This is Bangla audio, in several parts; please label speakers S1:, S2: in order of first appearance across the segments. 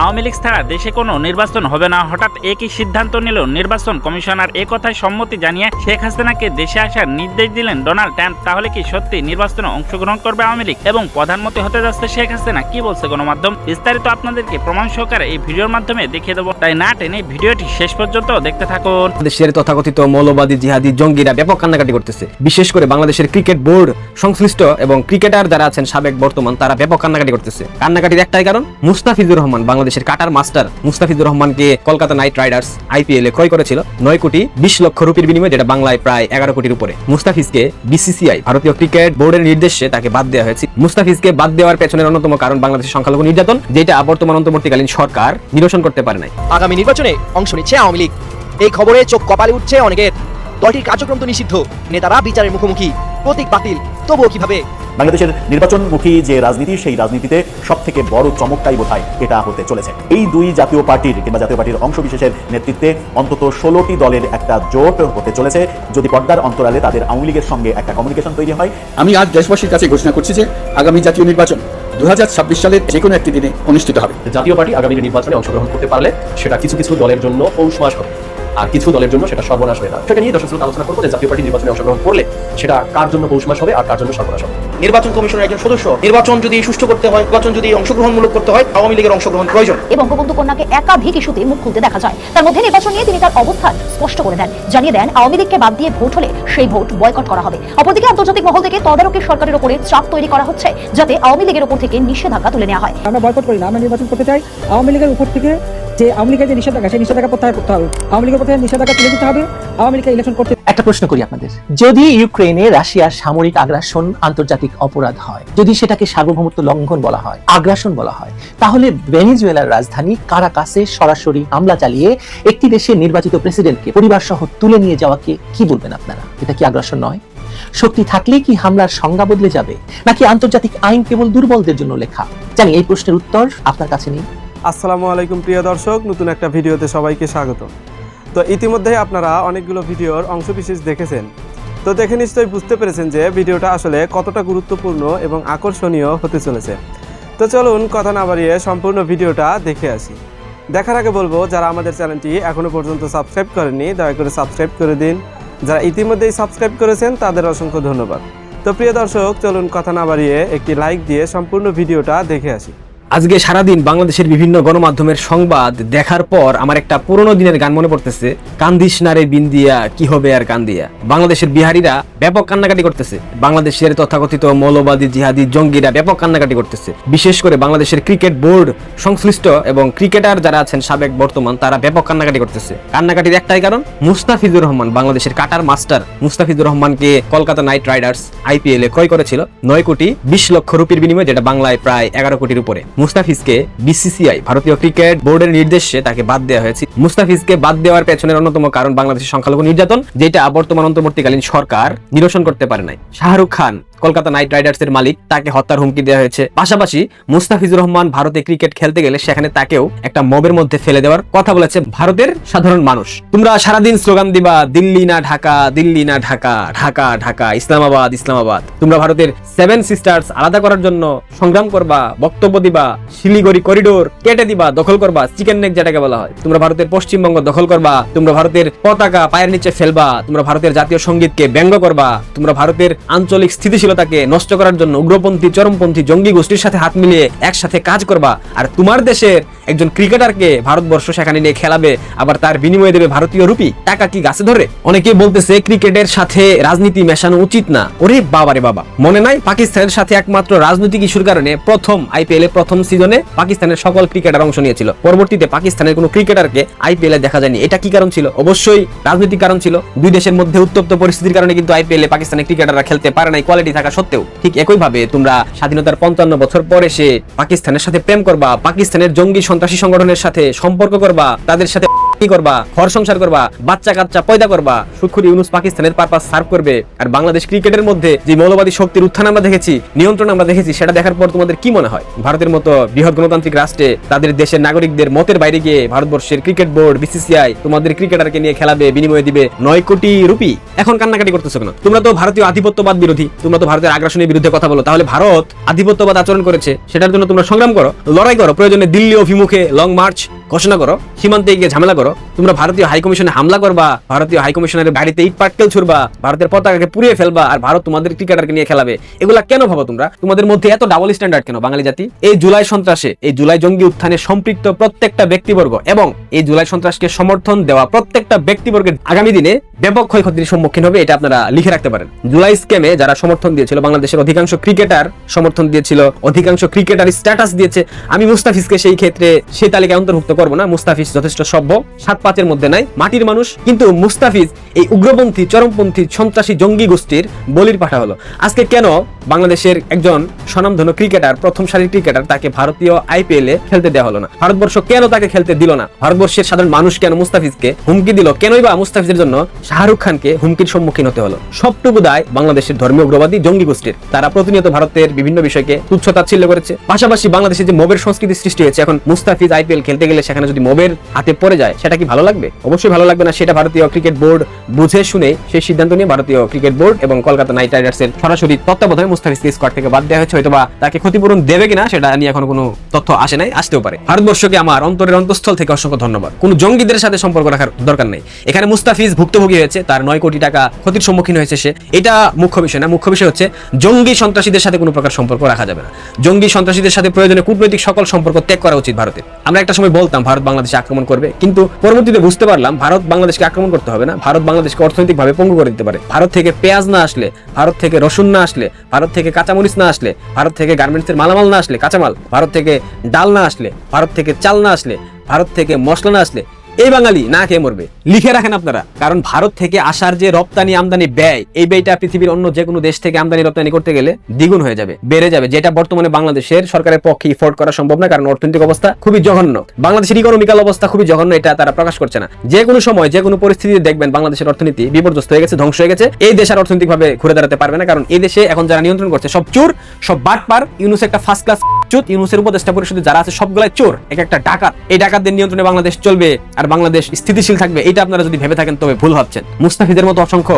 S1: আওয়ামী লীগ ছাড়া দেশে কোনো নির্বাচন হবে না। হঠাৎ একই সিদ্ধান্ত নিল নির্বাচন কমিশনার। এ কথায় সম্মতি জানিয়ে শেখ হাসিনাকে দেশে আসার নির্দেশ দিলেন ডোনাল্ড ট্রাম্প। তাহলে কি সত্যি নির্বাচনে অংশগ্রহণ করবে আওয়ামী লীগ? এবং প্রধানমন্ত্রী হতে যাচ্ছে শেখ হাসিনা, কি বলছে গণমাধ্যম? বিস্তারিত আপনাদেরকে প্রমাণ সহকারে এই ভিডিওর মাধ্যমে দেখিয়ে দেবো। তাই না টেনে ভিডিওটি শেষ পর্যন্ত দেখতে থাকুন।
S2: দেশের তথাকথিত মৌলবাদী জিহাদি জঙ্গিরা ব্যাপক কান্নাকাটি করতেছে। বিশেষ করে বাংলাদেশের ক্রিকেট বোর্ড, সংশ্লিষ্ট এবং ক্রিকেটার যারা আছেন সাবেক বর্তমান, তারা ব্যাপক কান্নাকাটি করতেছে। কান্নাকাটির একটাই কারণ, মুস্তাফিজুর রহমান বাংলাদেশের কাটার মাস্টার মুস্তাফিজুর রহমানকে কলকাতা নাইট রাইডার্স আইপিএল এ ক্রয় করেছিল নয় কোটি বিশ লক্ষ রুপির বিনিময়ে, যেটা বাংলায় প্রায় এগারো কোটির উপরে। মুস্তাফিজকে বিসিসিআই, ভারতীয় ক্রিকেট বোর্ডের নির্দেশে তাকে বাদ দেওয়া হয়েছে। মুস্তাফিজকে বাদ দেওয়ার পেছনের অন্যতম কারণ বাংলাদেশের সংখ্যালঘু নির্যাতন, যেটা বর্তমান অন্তর্বর্তীকালীন সরকার নিরসন করতে পারে নাই।
S3: আগামী নির্বাচনে অংশ নিচ্ছে আওয়ামী লীগ। এই খবরে চোখ কপালে উঠছে অনেকের। দলটির কার্যক্রম তো নিষিদ্ধ। নেতারা বিচারের মুখোমুখি। প্রতীক বাতিল। তবুও কীভাবে?
S4: বাংলাদেশের নির্বাচনমুখী যে রাজনীতি সেই রাজনীতিতে সব থেকে বড় চমকটাই বোধ এটা হতে চলেছে। এই দুই জাতীয় পার্টির কিংবা জাতীয় পার্টির অংশ বিশেষের নেতৃত্বে অন্তত ষোলোটি দলের একটা জোট হতে চলেছে। যদি পর্দার অন্তরালে তাদের আওয়ামী লীগের সঙ্গে একটা কমিউনিকেশন তৈরি হয়
S5: আমি আজ দেশবাসীর কাছে ঘোষণা করছি যে আগামী জাতীয় নির্বাচন দু সালের যে কোনো একটি দিনে অনুষ্ঠিত হবে।
S6: জাতীয় পার্টি আগামী নির্বাচনে অংশগ্রহণ করতে পারলে সেটা কিছু কিছু দলের জন্য পৌষ মাস হবে। আর কিছু দলের জন্য সেটা সর্বনাশ হয়ে যাবে সেটা নিয়ে দর্শক আলোচনা করব যে জাতীয় পার্টি নির্বাচনে অংশগ্রহণ করলে সেটা কার জন্য পৌষ মাস হবে আর কার জন্য সর্বনাশ হবে?
S3: নির্বাচন কমিশনের একজন সদস্য নির্বাচন যদি সুষ্ঠু করতে হয় নির্বাচন যদি অংশগ্রহণমূলক করতে হয় আওয়ামী লীগের অংশগ্রহণ প্রয়োজন।
S7: এবং বঙ্গবন্ধু কন্যাকে একাধিক ইস্যুতে মুখ খুলতে দেখা যায়। তার মধ্যে নির্বাচন নিয়ে তিনি তার অবস্থান স্পষ্ট করে দেন। জানিয়ে দেন আওয়ামী লীগকে বাদ দিয়ে ভোট হলে সেই ভোট বয়কট করা হবে। অপরদিকে আন্তর্জাতিক মহল থেকে তদারকি সরকারের উপরে চাপ তৈরি করা হচ্ছে যাতে আওয়ামী লীগের উপর থেকে নিষেধাজ্ঞা তুলে নেওয়া হয়।
S8: আমরা বয়কট করি না আমরা নির্বাচন করতে চাই। আওয়ামী লীগের উপর থেকে যে আওয়ামী লীগের যে নিষেধাজ্ঞা, সেই নিষেধাজ্ঞা প্রত্যাহার করতে হবে। আওয়ামী লীগের থেকে নিষেধাজ্ঞা তুলে দিতে হবে। আওয়ামী লীগকে ইলেকশন করতে
S9: একটা প্রশ্ন করি আপনাদের। যদি ইউক্রেনে রাশিয়ার সামরিক আগ্রাসন আন্তর্জাতিক অপরাধ হয়, যদি সেটাকে সার্বভৌমত্ব লঙ্ঘন বলা হয়, আগ্রাসন বলা হয়, তাহলে ভেনিজুয়েলার রাজধানী কারাকাসে সরাসরি হামলা চালিয়ে একটি দেশের নির্বাচিত প্রেসিডেন্টকে পরিবার সহ তুলে নিয়ে যাওয়াকে কি বলবেন আপনারা? এটা কি আগ্রাসন নয়? শক্তি থাকলেই কি হামলার সংজ্ঞা বদলে যাবে? নাকি আন্তর্জাতিক আইন কেবল দুর্বলদের জন্য লেখা? জানি, এই প্রশ্নের উত্তর আপনার কাছে নেই।
S10: আসসালামু আলাইকুম প্রিয় দর্শক, নতুন একটা ভিডিওতে সবাইকে স্বাগত তো ইতিমধ্যেই আপনারা অনেকগুলো ভিডিওর অংশবিশেষ দেখেছেন। তো দেখে নিশ্চয়ই বুঝতে পেরেছেন যে ভিডিওটা আসলে কতটা গুরুত্বপূর্ণ এবং আকর্ষণীয় হতে চলেছে। তো চলুন কথা না বাড়িয়ে সম্পূর্ণ ভিডিওটা দেখে আসি। দেখার আগে বলব, যারা আমাদের চ্যানেলটি এখনও পর্যন্ত সাবস্ক্রাইব করেননি, দয়া করে সাবস্ক্রাইব করে দিন। যারা ইতিমধ্যেই সাবস্ক্রাইব করেছেন, তাদের অসংখ্য ধন্যবাদ। তো প্রিয় দর্শক, চলুন কথা না বাড়িয়ে একটি লাইক দিয়ে সম্পূর্ণ ভিডিওটা দেখে আসি।
S2: আজকে সারাদিন বাংলাদেশের বিভিন্ন গণমাধ্যমের সংবাদ দেখার পর আমার একটা পুরনো দিনের গান মনে পড়তেছে। কান্দিস নারে বিন্দিয়া, কি হবে আর কান্দিয়া? বাংলাদেশের বিহারীরা ব্যাপক কান্নাকাটি করতেছে। বাংলাদেশের তথাকথিত মৌলবাদী, জিহাদি জঙ্গিরা ব্যাপক কান্নাকাটি করতেছে। বিশেষ করে বাংলাদেশের ক্রিকেট বোর্ড সংশ্লিষ্ট এবং ক্রিকেটার যারা আছেন সাবেক বর্তমান, তারা ব্যাপক কান্নাকাটি করতেছে। কান্নাকাটির একটাই কারণ, মুস্তাফিজুর রহমান, বাংলাদেশের কাটার মাস্টার। মুস্তাফিজুর রহমানকে কলকাতা নাইট রাইডার্স আইপিএল এ ক্রয় করেছিল নয় কোটি বিশ লক্ষ রুপির বিনিময়ে, যেটা বাংলায় প্রায় এগারো কোটির উপরে। মুস্তাফিজকে বিসিসিআই, ভারতীয় ক্রিকেট বোর্ডের নির্দেশে তাকে বাদ দেওয়া হয়েছে। মুস্তাফিজকে বাদ দেওয়ার পেছনের অন্যতম কারণ বাংলাদেশের সংখ্যালঘু নির্যাতন, যেটা বর্তমান অন্তর্বর্তীকালীন সরকার নিরসন করতে পারে নাই। শাহরুখ খান কলকাতা নাইট রাইডার্স এর মালিক, তাকে হত্যার হুমকি দেওয়া হয়েছে। পাশাপাশি মুস্তাফিজুর রহমান ভারতে ক্রিকেট খেলতে গেলে সেখানে তাকেও একটা মবের মধ্যে ফেলে দেওয়ার কথা বলেছে ভারতের সাধারণ মানুষ। তোমরা সারাদিন স্লোগান দিবা, দিল্লি না ঢাকা, দিল্লি না ঢাকা ঢাকা ঢাকা, ইসলামাবাদ ইসলামাবাদ। তোমরা ভারতের সেভেন সিস্টার্স আলাদা করার জন্য সংগ্রাম করবা, বক্তব্য দিবা, শিলিগুড়ি করিডোর কেটে দিবা, দখল করবা চিকেন নেক যেটাকে বলা হয়। তোমরা ভারতের পশ্চিমবঙ্গ দখল করবা, তোমরা ভারতের পতাকা পায়ের নিচে ফেলবা, তোমরা ভারতের জাতীয় সঙ্গীতকে ব্যঙ্গ করবা, তোমরা ভারতের আঞ্চলিক স্থিতিশীলতাকে নষ্ট করার জন্য উগ্রপন্থী, চরমপন্থী জঙ্গি গোষ্ঠীর সাথে হাত মিলিয়ে একসাথে কাজ করবা। আর তোমার দেশের একজন ক্রিকেটারকে ভারতবর্ষ সেখানে নিয়ে খেলাবে, আবার তার বিনিময়ে দেবে ভারতীয় রুপি। টাকা কি গাছে ধরে? অনেকেই বলতেছে, ক্রিকেটের সাথে রাজনীতি মেশানো উচিত না। ওরে বাবারে বাবা। মনে নাই পাকিস্তানের সাথে একমাত্র রাজনৈতিক ইস্যুর কারণে প্রথম আইপিএল এ প্রথম সিজনে পাকিস্তানের সকল ক্রিকেটার অংশ নিয়েছিল। পরবর্তীতে পাকিস্তানের কোনো ক্রিকেটারকে আইপিএল এ দেখা যায়নি। এটা কি কারণ ছিল? অবশ্যই রাজনৈতিক কারণ ছিল। দুই দেশের মধ্যে উত্তপ্ত পরিস্থিতির কারণে কিন্তু আইপিএল এ পাকিস্তানের ক্রিকেটাররা খেলতে পারে নাই। কোয়ালিটি থাকা সত্ত্বেও ঠিক একই ভাবে তোমরা স্বাধীনতার পঞ্চান্ন বছর পরে সে পাকিস্তানের সাথে প্রেম করবা, পাকিস্তানের জঙ্গি সন্ত্রাসী সংগঠনের সাথে সম্পর্ক করবা, তাদের সাথে করবা, ঘর সংসার করবা, বাচ্চা কাচ্চা পয়দা করবা। ইউনুস পাকিস্তানের পারপাস সার্ভ করবে। আর বাংলাদেশ ক্রিকেটের মধ্যে যে মৌলবাদী শক্তির উত্থান আমরা দেখেছি, নিয়ন্ত্রণ আমরা দেখেছি, সেটা দেখার পর তোমাদের কি মনে হয়? ভারতের মতো বৃহৎ গণতান্ত্রিক রাষ্ট্রে তাদের দেশের নাগরিকদের মতের বাইরে গিয়ে ভারতবর্ষের ক্রিকেট বোর্ড, বিসিসিআই তোমাদের ক্রিকেটারকে নিয়ে খেলাবে, বিনিময়ে দিবে নয় কোটি রুপি? এখন কান্নাকাটি করতেছো কেন? তোমরা তো ভারতীয় আধিপত্যবাদ বিরোধী, তোমরা তো ভারতের আগ্রাসনের বিরুদ্ধে কথা বলো। তাহলে ভারত আধিপত্যবাদ আচরণ করেছে। সেটার জন্য তোমরা সংগ্রাম করো, লড়াই করো। প্রয়োজনে দিল্লি অভিমুখে লং মার্চ ঘোষণা করো, সীমান্তে গিয়ে ঝামেলা করো। তোমরা ভারতীয় হাই কমিশনে হামলা করবা, ভারতীয় হাই কমিশনের বাড়িতে ইট পাটকেল ছুড়বা, ভারতের পতাকাকে পুড়িয়ে ফেলবা, আর ভারত তোমাদের ক্রিকেটারকে নিয়ে খেলাবে। এগুলা কেন ভাবো তোমরা? তোমাদের মধ্যে এত ডাবল স্ট্যান্ডার্ড কেন বাঙালি জাতি? এই জুলাই সন্ত্রাসে, এই জুলাই জঙ্গি উত্থানে সম্পৃক্ত প্রত্যেকটা ব্যক্তিবর্গ এবং এই জুলাই সন্ত্রাসকে সমর্থন দেওয়া প্রত্যেকটা ব্যক্তিবর্গের আগামী দিনে ব্যাপক ক্ষয়ক্ষতির সম্মুখীন হবে, এটা আপনারা লিখে রাখতে পারেন। জুলাই স্ক্যামে যারা সমর্থন দিয়েছিল বাংলাদেশের অধিকাংশ ক্রিকেটার সমর্থন দিয়েছিল, অধিকাংশ ক্রিকেটার স্ট্যাটাস দিয়েছে। আমি মুস্তাফিজকে সেই ক্ষেত্রে সেই তালিকায় অন্তর্ভুক্ত করব না, মুস্তাফিজ যথেষ্ট সভ্য, সাত পাঁচের মধ্যে নাই, মাটির মানুষ। কিন্তু মুস্তাফিজ এই উগ্রপন্থী, চরমপন্থী, সন্ত্রাসী জঙ্গি গোষ্ঠীর বলির পাঠা হলো। আজকে কেন বাংলাদেশের একজন স্বনামধন্য ক্রিকেটার, প্রথম সারির ক্রিকেটার, তাকে ভারতীয় আইপিএল এ খেলতে দেওয়া হলো না? ভারতবর্ষ কেন তাকে খেলতে দিল না? ভারতবর্ষের সাধারণ মানুষ কেন মুস্তাফিজকে হুমকি দিল? কেনই বা মুস্তাফিজের জন্য শাহরুখ খানকে হুমকির সম্মুখীন হতে হলো? সবটুকু দায় বাংলাদেশের ধর্মীয় উগ্রবাদী জঙ্গি গোষ্ঠীর। তারা প্রতিনিয়ত ভারতের বিভিন্ন বিষয়কে তুচ্ছ তাচ্ছিল্য করেছে। পাশাপাশি বাংলাদেশে যে মোবের সংস্কৃতি সৃষ্টি হয়েছে, এখন মুস্তাফিজ আইপিএল খেলতে গেলে সেখানে যদি মোবের হাতে পড়ে যায়, সেটা কি ভালো লাগবে? অবশ্যই ভালো লাগবে না, সেটা ভারতীয় ক্রিকেট বোর্ড বুঝে শুনে সেই সিদ্ধান্ত নিয়ে ভারতীয় ক্রিকেট বোর্ড এবং কলকাতা নাইট রাইডার্স এর সরাসরি তত্ত্বাবধানে মুস্তাফিজকে স্কোয়াড থেকে বাদ দেওয়া হয়েছে, হয়তোবা তাকে ক্ষতিপূরণ দেবে কিনা, সেটা নিয়ে এখনও কোনো তথ্য আসে নাই, আসতেও পারে। ভারতবর্ষকে আমার অন্তরের অন্তঃস্থল থেকে অসংখ্য ধন্যবাদ। কোন জঙ্গিদের সাথে সম্পর্ক রাখার দরকার নেই। এখানে মুস্তাফিজ ভুক্তভোগী হয়েছে, তার নয় কোটি টাকা ক্ষতির সম্মুখীন হয়েছে সে। এটা মুখ্য বিষয় না, মুখ্য বিষয় হচ্ছে জঙ্গি সন্ত্রাসীদের সাথে কোনো প্রকার সম্পর্ক রাখা যাবে না। জঙ্গি সন্ত্রাসীদের সাথে প্রয়োজনে কূটনৈতিক সকল সম্পর্ক ত্যাগ করা উচিত ভারতের আমরা একটা সময় বলতাম ভারত বাংলাদেশে আক্রমণ করবে। কিন্তু পরবর্তীতে বুঝতে পারলাম ভারত বাংলাদেশকে আক্রমণ করতে হবে না। ভারত বাংলাদেশকে অর্থনৈতিকভাবে পঙ্গু করে দিতে পারে। ভারত থেকে পেঁয়াজ না আসলে, ভারত থেকে রসুন না আসলে, ভারত থেকে কাঁচামরিচ না আসলে, ভারত থেকে গার্মেন্টসের মালামাল না আসলে, কাঁচামাল, ভারত থেকে ডাল না আসলে, ভারত থেকে চাল না আসলে, ভারত থেকে মশলা না আসলে এই বাঙালি না খেয়ে মরবে। লিখে রাখেন আপনারা, কারণ ভারত থেকে আসার যে রপ্তানি আমদানি ব্যয়, এই ব্যয়টা পৃথিবীর অন্য যে কোনো দেশ থেকে আমদানি রপ্তানি করতে গেলে দ্বিগুণ হয়ে যাবে, বেড়ে যাবে, যেটা বর্তমানে বাংলাদেশের সরকারের পক্ষে ইফোর্ড করা সম্ভব না, কারণ অর্থনৈতিক অবস্থা খুবই জঘন্য। বাংলাদেশের ইকোনমিক্যাল অবস্থা খুবই জঘন্য, এটা তারা প্রকাশ করছে না। যে কোনো সময়, যে কোনো পরিস্থিতিতে দেখবেন বাংলাদেশের অর্থনীতি বিপর্যস্ত হয়ে গেছে, ধ্বংস হয়ে গেছে। এই দেশ আর অর্থনৈতিকভাবে ঘুরে দাঁড়াতে পারবে না, কারণ এই দেশে এখন যারা নিয়ন্ত্রণ করছে, সব চোর, সব বাটপার, ইউনুস একটা ফার্স্ট ক্লাস চুত ইউনুসের উপদেষ্টা পরিষদে যারা আছে, সবগুলাই চোর, এক একটা ডাকাত। এই ডাকাতদের নিয়ন্ত্রণে বাংলাদেশ চলবে আর বাংলাদেশ স্থিতিশীল থাকবে, এটা আপনারা যদি ভেবে থাকেন তবে ভুল ভাবছেন। মুস্তাফিদের মতো অসংখ্য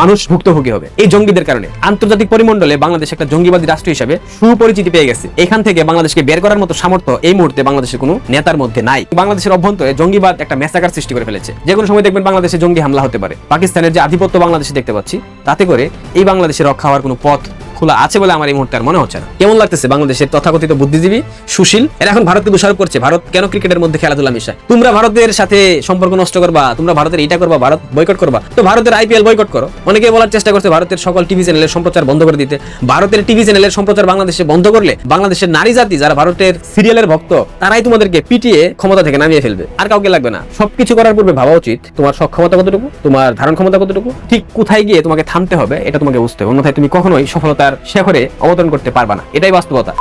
S2: মানুষ ভুক্তভোগী হবে। এই জঙ্গিদের কারণে। আন্তর্জাতিক পরিমণ্ডলে বাংলাদেশ একটা জঙ্গিবাদী রাষ্ট্র হিসেবে সুপরিচিতি পেয়ে গেছে। এখান থেকে বাংলাদেশকে বের করার মতো সামর্থ্য এই মুহূর্তে বাংলাদেশের কোনো নেতার মধ্যে নাই। বাংলাদেশের অভ্যন্তরে জঙ্গিবাদ একটা মেসাকার সৃষ্টি করে ফেলেছে। যে কোনো সময় দেখবেন বাংলাদেশে জঙ্গি হামলা হতে পারে। পাকিস্তানের যে আধিপত্য বাংলাদেশে দেখতে পাচ্ছি, তাতে করে এই বাংলাদেশে রক্ষা হওয়ার কোনো পথ খোলা আছে বলে আমার এই মুহূর্তে আর মনে হচ্ছে না। কেমন লাগতেছে বাংলাদেশের তথাকথিত বুদ্ধিজীবী সুশীল? এরা এখন ভারতকে দোষারোপ করছে। ভারত কেন ক্রিকেটের মধ্যে খেলাধুলা মিশায়? তোমরা ভারতের সাথে সম্পর্ক নষ্ট করবা, তোমরা ভারতের এটা করবা, ভারত বয়কট করবা। তো ভারতের আইপিএল বয়কট করো। অনেকে বলার চেষ্টা করছে ভারতের সকল টিভি চ্যানেলের সম্প্রচার বন্ধ করে দিতে। ভারতের টিভি চ্যানেলের সম্প্রচার বাংলাদেশে বন্ধ করলে বাংলাদেশের নারী জাতি, যারা ভারতের সিরিয়ালের ভক্ত, তারাই তোমাদেরকে পিটিয়ে ক্ষমতা থেকে নামিয়ে ফেলবে। আর কাউকে লাগবে না। সবকিছু করার পূর্বে ভাবা উচিত, তোমার সক্ষমতা কতটুকু, তোমার ধারণ ক্ষমতা কতটুকু, ঠিক কোথায় গিয়ে তোমাকে থামতে হবে, এটা তোমাকে বুঝতে হবে। অন্যথায় তুমি কখনোই সফলতার শেখরে অবতরণ করতে পারবা না। এটাই বাস্তবতা।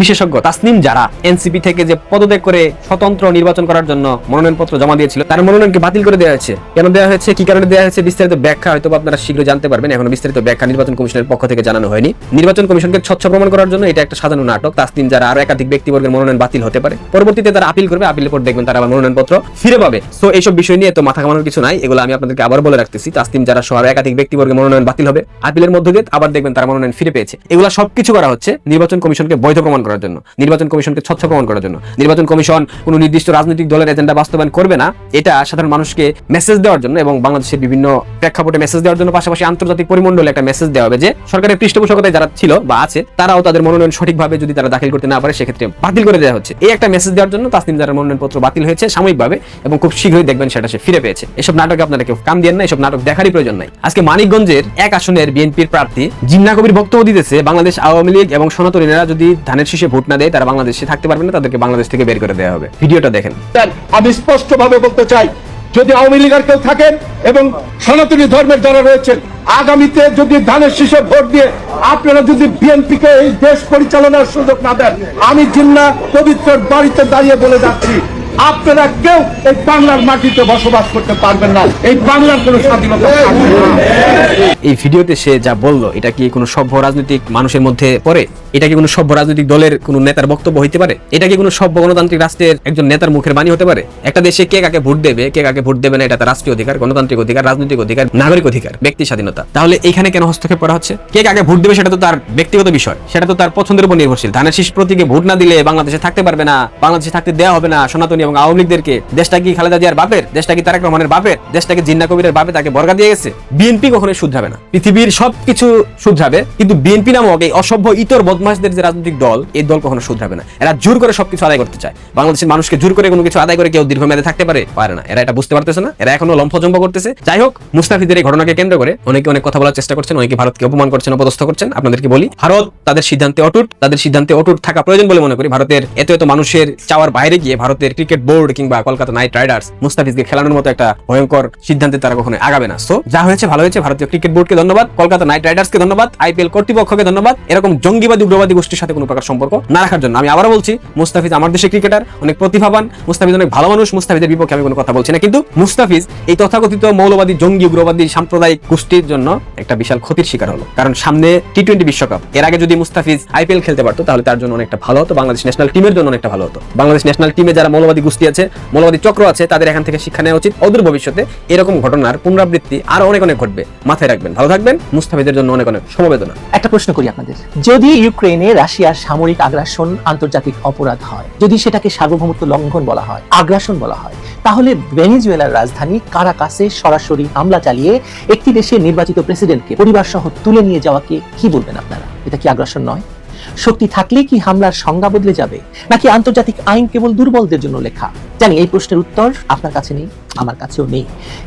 S2: বিশেষজ্ঞ তাসনিম যারা এনসিপি থেকে যে পদত্যাগ করে স্বতন্ত্র নির্বাচন করার জন্য মনোনয়নপত্র জমা দিয়েছিল, তার মনোনয়নকে বাতিল করে দেওয়া হয়েছে। কেন দেওয়া হয়েছে? কি কারণে দেওয়া হয়েছে? বিস্তারিত ব্যাখ্যা হয়তো আপনারা শীঘ্র জানতে পারবেন। এখনও বিস্তারিত ব্যাখ্যা নির্বাচন কমিশনের পক্ষ থেকে জানানো হয়নি। নির্বাচন কমিশনকে স্বচ্ছ প্রমাণ করার জন্য এটা একটা সাজানো নাটক। তাসনিম যারা আরও একাধিক ব্যক্তিবর্গের মনোনয়ন বাতিল হতে পারে। পরবর্তীতে তারা আপিল করবে, আপিলের পর দেখবেন তারা আবার মনোনয়নপত্র ফিরে পাবে। সো এইসব বিষয় নিয়ে তো মাথা কামানোর কিছু নাই। এগুলো আমি আপনাদেরকে আবার বলে রাখতেছি। তাসনিম যারা সহ একাধিক ব্যক্তিবর্গের মনোনয়ন বাতিল হবে। আপিলের মধ্য দিয়ে আবার দেখবেন তারা মনোনয়ন ফিরে পেয়েছে। এগুলো সবকিছু করা হচ্ছে। নির্বাচন কমিশনকে বৈধ প্রমাণ করার জন্য, নির্বাচন কমিশনকে স্বচ্ছ প্রমাণ করার জন্য। নির্বাচন কমিশন কোনো নির্দিষ্ট রাজনৈতিক দলের এজেন্ডা বাস্তবায়ন করবে না, এটা সাধারণ মানুষকে মেসেজ দেওয়ার জন্য এবং বাংলাদেশের বিভিন্ন প্রেক্ষাপটে মেসেজ দেওয়ার জন্য পাশাপাশি আন্তর্জাতিক পরিমণ্ডলে একটা মেসেজ দেওয়া হবে যে, সরকারের পৃষ্ঠপোষকতায় যারা ছিল বা আছে তারাও তাদের মনোনয়ন সঠিকভাবে যদি তারা দাখিল করতে না পারে, সেক্ষেত্রে বাতিল করে দেওয়া হচ্ছে। এই একটা মেসেজ দেওয়ার জন্য তাসনিম যারা মনোনয়নপত্র বাতিল হয়েছে সাময়িকভাবে এবং খুব শীঘ্রই দেখবেন সেটা সে ফিরে পেয়েছে। এসব নাটকে আপনারা কেউ কাম দিয়ে না, এসব নাটক দেখারই প্রয়োজন নাই। আজকে মানিকগঞ্জের এক আসনের বিএনপির প্রার্থী জিন্না কবির বক্তব্য দিতেছে। বাংলাদেশ আওয়ামী লীগ এবং সনাতনীরা যদি ধানের শীষে ভোট না দেয় তারা বাংলাদেশে থাকতে পারবে না, তাদেরকে বাংলাদেশ থেকে বের করে দেওয়া হবে। ভিডিওটা দেখেন।
S11: আমি স্পষ্ট ভাবে বলতে চাই, যদি আওয়ামী লীগের কেউ থাকেন এবং সনাতনী ধর্মের যারা রয়েছেন, আগামীতে যদি ধানের শীষে ভোট দিয়ে আপনারা যদি বিএনপিকে এই দেশ পরিচালনার সুযোগ না দেন, আমি জিন্না পবিত্র বাড়িতে দাঁড়িয়ে বলে যাচ্ছি। আপনারা কেউ এই বাংলার মাটিতে বসবাস করতে পারবেন না। এই বাংলার কোনো স্বাধীনতা
S2: এই ভিডিওতে সে যা বলল, এটা কি কোনো সভ্য রাজনৈতিক মানুষের মধ্যে পড়ে? এটা কি কোনো সভ্য রাজনৈতিক দলের কোনো নেতার বক্তব্য হইতে পারে? এটা কি কোনো সভ্য গণতান্ত্রিক রাষ্ট্রের একজন নেতার মুখের বাণী হতে পারে? একটা দেশে কে কাকে ভোট দেবে, কে কাকে ভোট দেবে না, এটা তার রাষ্ট্রীয় অধিকার, গণতান্ত্রিক অধিকার, রাজনৈতিক অধিকার, নাগরিক অধিকার, ব্যক্তি স্বাধীনতা। তাহলে এখানে কেন হস্তক্ষেপ করা হচ্ছে? কে কাকে ভোট দেবে সেটা তো তার ব্যক্তিগত বিষয়। সেটা তো তার পছন্দের উপর নির্ভরশীল। ধানের শীষ প্রতীকে ভোট না দিলে বাংলাদেশে থাকতে পারবে না, বাংলাদেশে থাকতে দেওয়া হবে না, সনাতনী এবং আওয়ামী লীগদেরকে দেশটা কি খালেদা জিয়ার বাপের, দেশটা কি তারেক রহমানের বাপের দেশটাকে জিন্না কবিরের বাপে তাকে বর্গা দিয়ে গেছে? বিএনপি কখনোই শুধরাবে না। পৃথিবীর সবকিছু শুধরাবে, কিন্তু বিএনপি নামক এই অসভ্য ইতর বদমাশদের যে রাজনৈতিক দল, এই দল কখনো শুধরাবে না। এরা জোর করে সবকিছু আদায় করতে চায়। বাংলাদেশের মানুষকে জোর করে কোনো কিছু আদায় করে কেউ দীর্ঘমেয়াদে থাকতে পারে? পারে না। এরা এটা বুঝতে পারতেছে না। এরা এখনও লম্ফজম্ব করতেছে। যাই হোক, মুস্তাফিদের এই ঘটনাকে কেন্দ্র করে অনেকে অনেক কথা বলার চেষ্টা করছেন, অনেকে ভারতকে অপমান করছেন, অপদস্থ করছেন। আপনাদেরকে বলি, ভারত তাদের সিদ্ধান্তে অটুট, তাদের সিদ্ধান্তে অটুট থাকা প্রয়োজন বলে মনে করি। ভারতের এত এত মানুষের চাওয়ার বাইরে গিয়ে ভারতের ক্রিকেট বোর্ড কিংবা কলকাতা নাইট রাইডার্স মুস্তাফিজকে খেলানোর মতো একটা ভয়ঙ্কর সিদ্ধান্তে তারা কখনো আগাবে না। সো যা হয়েছে, ভালো হয়েছে। ভারতীয় ক্রিকেট বোর্ডকে ধন্যবাদ, কলকাতা নাইট রাইডার্সকে ধন্যবাদ আইপিএল কর্তৃপক্ষকে ধন্যবাদ। এরকম জঙ্গিবাদী, উগ্রবাদী গোষ্ঠীর সাথে কোনো প্রকার সম্পর্ক না রাখার জন্য। আমি আবারও বলছি, মুস্তাফিজ আমার দেশের ক্রিকেটার অনেক প্রতিভাবান। মুস্তাফিজ অনেক ভালো মানুষ, মুস্তাফিজের বিপক্ষে আমি কোনো কথা বলছি না। কিন্তু মুস্তাফিজ এই তথাকথিত মৌলবাদী, জঙ্গি, উগ্রবাদী, সাম্প্রদায়িক গোষ্ঠীর জন্য একটা বিশাল ক্ষতির শিকার হলো। কারণ সামনে টি টোয়েন্টি বিশ্বকাপ, এর আগে যদি মুস্তাফিজ আইপিএল খেলতে পারতো, তাহলে তার জন্য অনেকটা ভালো হতো। বাংলাদেশ ন্যাশনাল টিমের জন্য অনেকটা ভালো হতো। বাংলাদেশ ন্যাশনাল টিমে যারা মৌলবাদী গোষ্ঠী আছে, মৌলবাদী চক্র আছে, তাদের এখান থেকে শিক্ষা নেওয়া উচিত। অদূর ভবিষ্যতে এরকম ঘটনার পুনরাবৃত্তি আরও অনেক অনেক ঘটবে। মাথায় রাখবেন, ভালো থাকবেন, মুস্তাফিজের জন্য অনেক অনেক সমবেদনা।
S9: একটা প্রশ্ন করি আপনাদের। যদি ইউক্রেনে রাশিয়ার সামরিক আগ্রাসন আন্তর্জাতিক অপরাধ হয়, যদি সেটাকে সার্বভৌমত্ব লঙ্ঘন বলা হয়, আগ্রাসন বলা হয়, তাহলে ভেনেজুয়েলার রাজধানী কারাকাসে সরাসরি হামলা চালিয়ে একটি দেশের নির্বাচিত প্রেসিডেন্টকে পরিবার সহ তুলে নিয়ে যাওয়াকে কি বলবেন আপনারা? এটা কি আগ্রাসন নয়? শক্তি থাকলে কি হামলার সংজ্ঞা বদলে যাবে? নাকি আন্তর্জাতিক আইন কেবল দুর্বলদের জন্য লেখা? জানি, এই প্রশ্নের উত্তর আপনার কাছে নেই, আমার কাছেও নেই।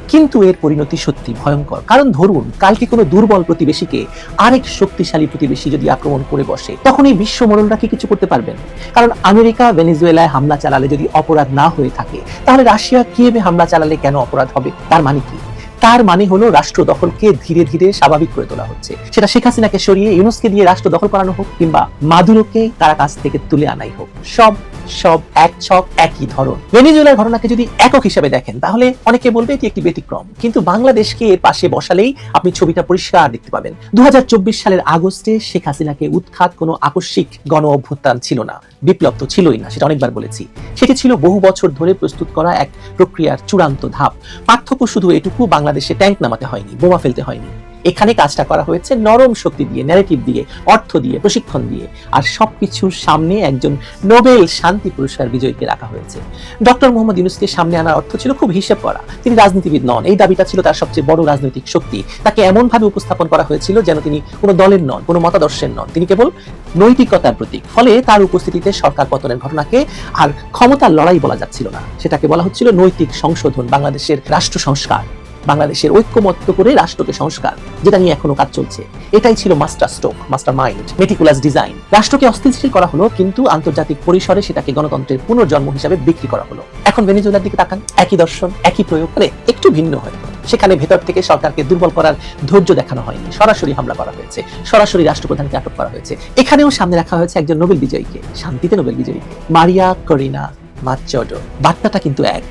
S9: কিন্তু এর পরিণতি সত্যি ভয়ঙ্কর। কারণ ধরুন, কালকে কোনো দুর্বল প্রতিবেশীকে আরেক শক্তিশালী প্রতিবেশী যদি আক্রমণ করে বসে, তখন এই বিশ্ব মরণরা কি কিছু করতে পারবেন? কারণ আমেরিকা ভেনেজুয়েলায় হামলা চালালে যদি অপরাধ না হয়ে থাকে, তাহলে রাশিয়া কিয়েভে হামলা চালালে কেন অপরাধ হবে? তার মানে কি? তার মানে হলো রাষ্ট্র দখলকে ধীরে ধীরে স্বাভাবিক করে তোলা হচ্ছে। সেটা শেখ হাসিনাকে সরিয়ে ইউনুসকে দিয়ে রাষ্ট্র দখল করানো হোক কিংবা মাদুরোকে তারা কাছ থেকে তুলে আনাই হোক। সব সব, এক ছক, একই ধরন। ভেনেজুয়েলার ঘটনাকে যদি একক হিসাবে দেখেন, তাহলে অনেকে বলবে এটি একটি ব্যতিক্রম। কিন্তু বাংলাদেশকে এর পাশে বসালেই আপনি ছবিটা পরিষ্কার দেখতে পাবেন। দু হাজার চব্বিশ সালের আগস্টে শেখ হাসিনাকে উৎখাত কোনো আকস্মিক গণ অভ্যুত্থান ছিল না। বিপ্লব তো ছিলই না, সেটা অনেকবার বলেছি। সেটি ছিল বহু বছর ধরে প্রস্তুত করা এক প্রক্রিয়ার চূড়ান্ত ধাপ। পার্থক্য শুধু এটুকু, বাংলাদেশে ট্যাঙ্ক নামাতে হয়নি, বোমা ফেলতে হয়নি। এখানে কাজটা করা হয়েছে নরম শক্তি দিয়ে ন্যারেটিভ দিয়ে, অর্থ দিয়ে, প্রশিক্ষণ দিয়ে। আর সবকিছুর সামনে একজন নোবেল শান্তি পুরস্কার বিজয়ীকে রাখা হয়েছে। ডক্টর মোহাম্মদ ইউনুসকে সামনে আনার অর্থ ছিল খুব হিসেব করা। তিনি রাজনীতিবিদ নন। এই দাবিটা ছিল তার সবচেয়ে বড় রাজনৈতিক শক্তি। তাকে এমন ভাবে উপস্থাপন করা হয়েছিল যেন তিনি কোনো দলের নন, কোনো মতাদর্শের নন। তিনি কেবল নৈতিকতার প্রতীক। ফলে তার উপস্থিতিতে সরকার পতনের ঘটনাকে আর ক্ষমতার লড়াই বলা যাচ্ছিল না। সেটাকে বলা হচ্ছিল নৈতিক সংশোধন, বাংলাদেশের রাষ্ট্র সংস্কার। বাংলাদেশের ঐক্যমত্য করে রাষ্ট্রকে সংস্কার, যেটা নিয়ে এখনও কাজ চলছে। এটাই ছিল master stroke master mind meticulous design রাষ্ট্রকে অস্থিতিশীল করা হলো, কিন্তু আন্তর্জাতিক পরিসরে সেটাকে গণতন্ত্রের পুনর্জন্ম হিসাবে বিক্রি করা হলো। এখন ভেনেজুয়েলার দিকে তাকান, একই দর্শন, একই প্রয়োগ মানে একটু ভিন্ন হয়। সেখানে ভেতর থেকে সরকারকে দুর্বল করার ধৈর্য দেখানো হয়নি। সরাসরি হামলা করা হয়েছে, সরাসরি রাষ্ট্রপ্রধানকে আটক করা হয়েছে। এখানেও সামনে রাখা হয়েছে একজন নোবেল বিজয়ীকে, শান্তিতে নোবেল বিজয়ীকে, মারিয়া করিনা মাচডো। বার্তাটা কিন্তু এক।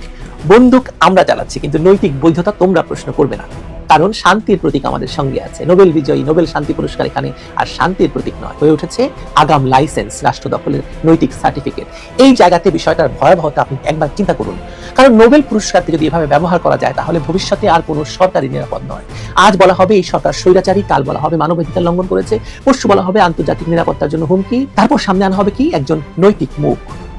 S9: বন্দুক আমরা চালাচ্ছি, কিন্তু নৈতিক বৈধতা তোমরা প্রশ্ন করবে না। কারণ শান্তির প্রতীক আমাদের সঙ্গে আছে। নোবেল বিজয়ী, নোবেল শান্তি পুরস্কার এখানে আর শান্তির প্রতীক নয়। হয়ে উঠেছে আগাম লাইসেন্স, রাষ্ট্র দখলের নৈতিক সার্টিফিকেট। এই জায়গাতে বিষয়টার ভয়াবহতা আপনি একবার চিন্তা করুন। কারণ নোবেল পুরস্কারকে যদি এভাবে ব্যবহার করা যায়, তাহলে ভবিষ্যতে আর কোনো সরকারি নিরাপদ নয়। আজ বলা হবে এই সরকার স্বৈরাচারী, কাল বলা হবে মানবাধিকার লঙ্ঘন করেছে। পরশু বলা হবে আন্তর্জাতিক নিরাপত্তার জন্য হুমকি। তারপর সামনে আনা হবে কি? একজন নৈতিক মুখ।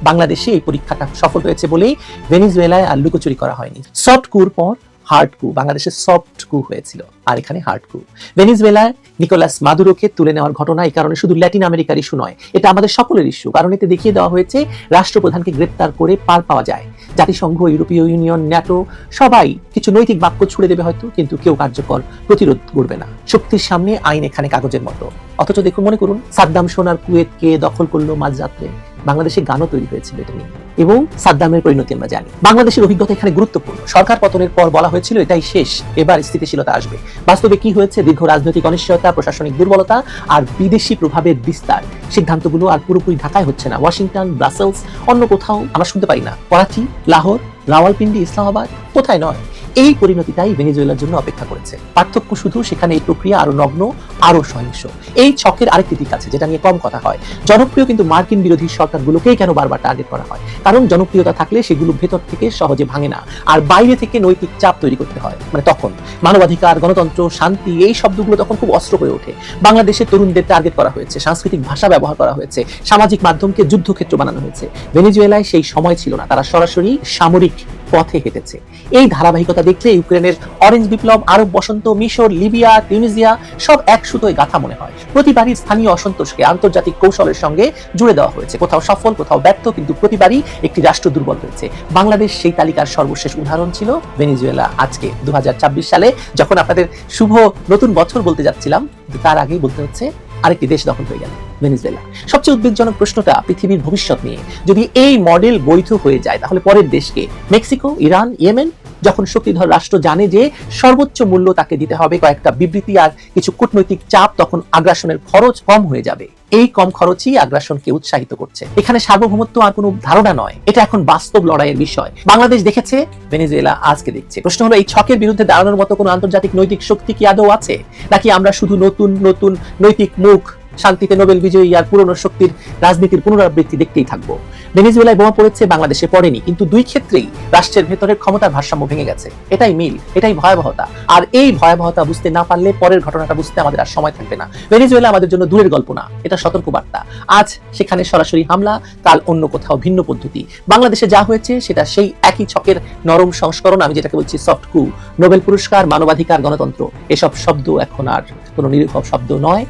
S9: বাংলাদেশে এই পরীক্ষাটা সফল হয়েছে বলেই ভেনিজুয়েলায় আর লুকোচুরি করা হয়নি। সফট কুর পর হার্ড কু বাংলাদেশে সফট কু হয়েছিল, আর এখানে হার্ড কু ভেনিজুয়েলায় নিকোলাস মাদুরোকে তুলে নেওয়ার ঘটনা এই কারণে শুধু ল্যাটিন আমেরিকার ইস্যু নয়, এটা আমাদের সকলের ইস্যু কারণ এতে দেখিয়ে দেওয়া হয়েছে রাষ্ট্রপ্রধানকে গ্রেপ্তার করে পার পাওয়া যায়। জাতিসংঘ, ইউরোপীয় ইউনিয়ন, ন্যাটো, সবাই কিছু নৈতিক বাক্য ছুড়ে দেবে হয়তো, কিন্তু কেউ কার্যকর প্রতিরোধ করবে না। শক্তির সামনে আইন এখানে কাগজের মতো। অথচ দেখুন, মনে করুন, সাদ্দাম সোনার কুয়েতকে দখল করল মাঝরাত্রে বাংলাদেশে গানও তৈরি হয়েছিল এটা নিয়ে। এবং সাদ্দামের পরিণতি আমরা জানি। বাংলাদেশের অভিজ্ঞতা এখানে গুরুত্বপূর্ণ। সরকার পতনের পর বলা হয়েছিল, এটাই শেষ। এবার স্থিতিশীলতা আসবে। বাস্তবে কি হয়েছে? দীর্ঘ রাজনৈতিক অনিশ্চয়তা, প্রশাসনিক দুর্বলতা আর বিদেশি প্রভাবের বিস্তার। সিদ্ধান্তগুলো আর পুরোপুরি ঢাকায় হচ্ছে না। ওয়াশিংটন, ব্রাসেলস, অন্য কোথাও আমরা শুনতে পারি না। করাচি, লাহোর রাওয়ালপিন্ডি ইসলামাবাদ কোথায় নয়? এই পরিণতিটাই ভেনেজুয়েলার জন্য অপেক্ষা করেছে। পার্থক্য শুধু সেখানে এই প্রক্রিয়া আরও নগ্ন আরও সহিংস। এই ছকের আরেকটি দিক আছে যেটা নিয়ে কম কথা হয়। জনপ্রিয় কিন্তু মার্কিন বিরোধী সরকারগুলোকেই কেন বারবার টার্গেট করা হয়? কারণ জনপ্রিয়তা থাকলে সেগুলো ভেতর থেকে সহজে ভাঙে না। আর বাইরে থেকে নৈতিক চাপ তৈরি করতে হয়। মানে তখন মানবাধিকার, গণতন্ত্র, শান্তি, এই শব্দগুলো তখন খুব অস্ত্র হয়ে ওঠে। বাংলাদেশের তরুণদের টার্গেট করা হয়েছে। সাংস্কৃতিক ভাষা ব্যবহার করা হয়েছে। সামাজিক মাধ্যমকে যুদ্ধক্ষেত্র বানানো হয়েছে। ভেনেজুয়েলায় সেই সময় ছিল না। তারা সরাসরি সামরিক পথে হেঁটেছে। এই ধারাবাহিকতা দেখলে ইউক্রেনের অরেঞ্জ বিপ্লব, আরব বসন্ত, মিশর, লিবিয়া টিউনিজিয়া সব এক সুতোয় গাথা মনে হয়। প্রতিবারই স্থানীয় অসন্তোষকে আন্তর্জাতিক কৌশলের সঙ্গে জুড়ে দেওয়া হয়েছে। কোথাও সফল, কোথাও ব্যর্থ, কিন্তু প্রতিবারই একটি রাষ্ট্র দুর্বল হয়েছে। বাংলাদেশ সেই তালিকার সর্বশেষ উদাহরণ ছিল ভেনিজুয়েলা। আজকে দু হাজার ছাব্বিশ সালে যখন আপনাদের শুভ নতুন বছর বলতে যাচ্ছিলাম, তার আগেই বলতে হচ্ছে আরেকটি দেশ দখল হয়ে গেল। ভেনেজুয়েলা। সবচেয়ে উদ্বেগজনক প্রশ্নটা পৃথিবীর ভবিষ্যৎ নিয়ে। যদি এই মডেল বৈধ হয়ে যায়, তাহলে পরের দেশকে, মেক্সিকো, ইরান, ইয়েমেন, যখন শক্তিধর রাষ্ট্র জানে যে সর্বোচ্চ মূল্য তাকে দিতে হবে কয়েকটা বিবৃতি আর কিছু কূটনৈতিক চাপ, তখন আগ্রাসনের খরচ কম হয়ে যাবে। এই কম খরচই আগ্রাসনকে উৎসাহিত করছে। এখানে সার্বভৌমত্ব আর কোনো ধারণা নয়। এটা এখন বাস্তব লড়াইয়ের বিষয়। বাংলাদেশ দেখেছে, ভেনেজুয়েলা আজকে দেখছে। প্রশ্ন হলো, এই ছকের বিরুদ্ধে দাঁড়ানোর মতো কোনো আন্তর্জাতিক নৈতিক শক্তি কি আদৌ আছে? নাকি আমরা শুধু নতুন নতুন নৈতিক মুখ শান্তিতে নোবেল বিজয়ী আর পুরনো শক্তির রাজনীতির পুনরাবৃত্তি দেখতেই থাকব। ভেনেজুয়েলায় বোমা পড়েছে, বাংলাদেশে পড়েনি, কিন্তু দুই ক্ষেত্রেই রাষ্ট্রের ভেতরের ক্ষমতার ভারসাম্য ভেঙে গেছে। এটাই মিল, এটাই ভয়াবহতা। আর এই ভয়াবহতা বুঝতে না পারলে পরের ঘটনাটা বুঝতে আমাদের আর সময় থাকবে না। ভেনেজুয়েলা আমাদের জন্য দূরের গল্প না, এটা সতর্কবার্তা। আজ সেখানে সরাসরি হামলা, কাল অন্য কোথাও ভিন্ন পদ্ধতি। বাংলাদেশে যা হয়েছে সেটা সেই একই ছকের নরম সংস্করণ, আমি যেটাকে বলছি সফট কু নোবেল পুরস্কার, মানবাধিকার, গণতন্ত্র, এসব শব্দ এখন আর কোনো নিরীহ শব্দ নয়।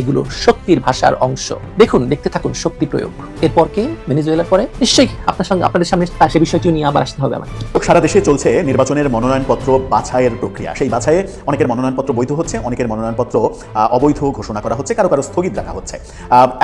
S9: এগুলো শক্তির ভাষার অংশ। দেখুন, দেখতে থাকুন শক্তি প্রয়োগ। এরপর কে? ভেনেজুয়েলার পরে? নিশ্চয়ই আপনার সঙ্গে, আপনাদের সামনে সে বিষয়টিও নিয়ে আবার আসতে হবে আমাকে।
S4: সারা দেশে চলছে নির্বাচনের মনোনয়নপত্র বাছাইয়ের প্রক্রিয়া। সেই বাছাইয়ে অনেকের মনোনয়নপত্র বৈধ হচ্ছে, অনেকের মনোনয়নপত্র অবৈধ ঘোষণা করা হচ্ছে, কারও কারও স্থগিত রাখা হচ্ছে।